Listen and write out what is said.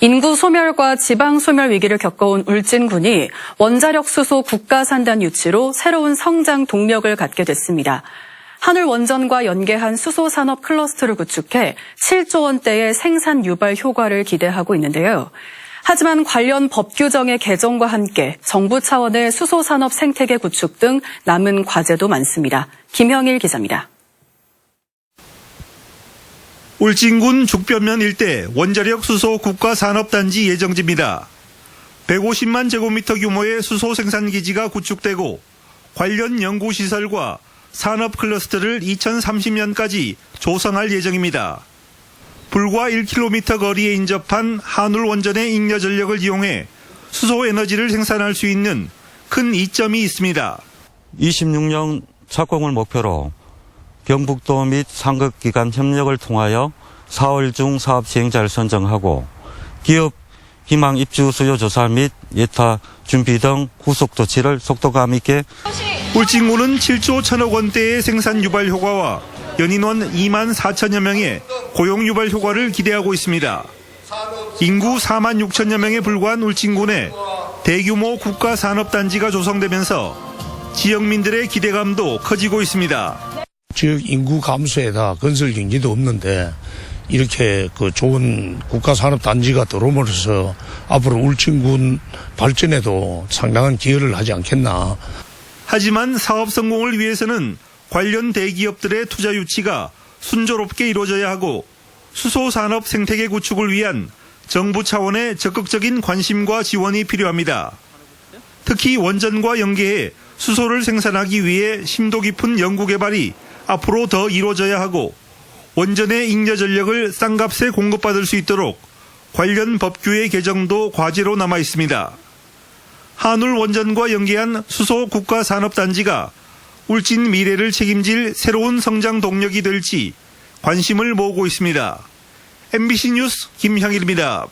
인구 소멸과 지방 소멸 위기를 겪어온 울진군이 원자력 수소 국가 산단 유치로 새로운 성장 동력을 갖게 됐습니다. 한울 원전과 연계한 수소 산업 클러스터를 구축해 7조 원대의 생산 유발 효과를 기대하고 있는데요. 하지만 관련 법 규정의 개정과 함께 정부 차원의 수소 산업 생태계 구축 등 남은 과제도 많습니다. 김형일 기자입니다. 울진군 죽변면 일대 원자력 수소 국가산업단지 예정지입니다. 150만 제곱미터 규모의 수소 생산 기지가 구축되고 관련 연구시설과 산업 클러스터를 2030년까지 조성할 예정입니다. 불과 1km 거리에 인접한 한울 원전의 잉여 전력을 이용해 수소 에너지를 생산할 수 있는 큰 이점이 있습니다. 26년 착공을 목표로 경북도 및 상급기관 협력을 통하여 4월 중 사업 시행자를 선정하고 기업 희망 입주 수요 조사 및 예타 준비 등 후속 조치를 속도감 있게 울진군은 7조 1천억 원대의 생산 유발 효과와 연인원 2만 4천여 명의 고용 유발 효과를 기대하고 있습니다. 인구 4만 6천여 명에 불과한 울진군에 대규모 국가 산업단지가 조성되면서 지역민들의 기대감도 커지고 있습니다. 지역 인구 감소에다 건설 경지도 없는데 이렇게 그 좋은 국가 산업 단지가 들어옴으로써 앞으로 울진군 발전에도 상당한 기여를 하지 않겠나. 하지만 사업 성공을 위해서는 관련 대기업들의 투자 유치가 순조롭게 이루어져야 하고 수소 산업 생태계 구축을 위한 정부 차원의 적극적인 관심과 지원이 필요합니다. 특히 원전과 연계해 수소를 생산하기 위해 심도 깊은 연구 개발이 앞으로 더 이루어져야 하고 원전의 잉여 전력을 싼값에 공급받을 수 있도록 관련 법규의 개정도 과제로 남아 있습니다. 한울 원전과 연계한 수소 국가 산업 단지가 울진 미래를 책임질 새로운 성장 동력이 될지 관심을 모으고 있습니다. MBC 뉴스 김형일입니다.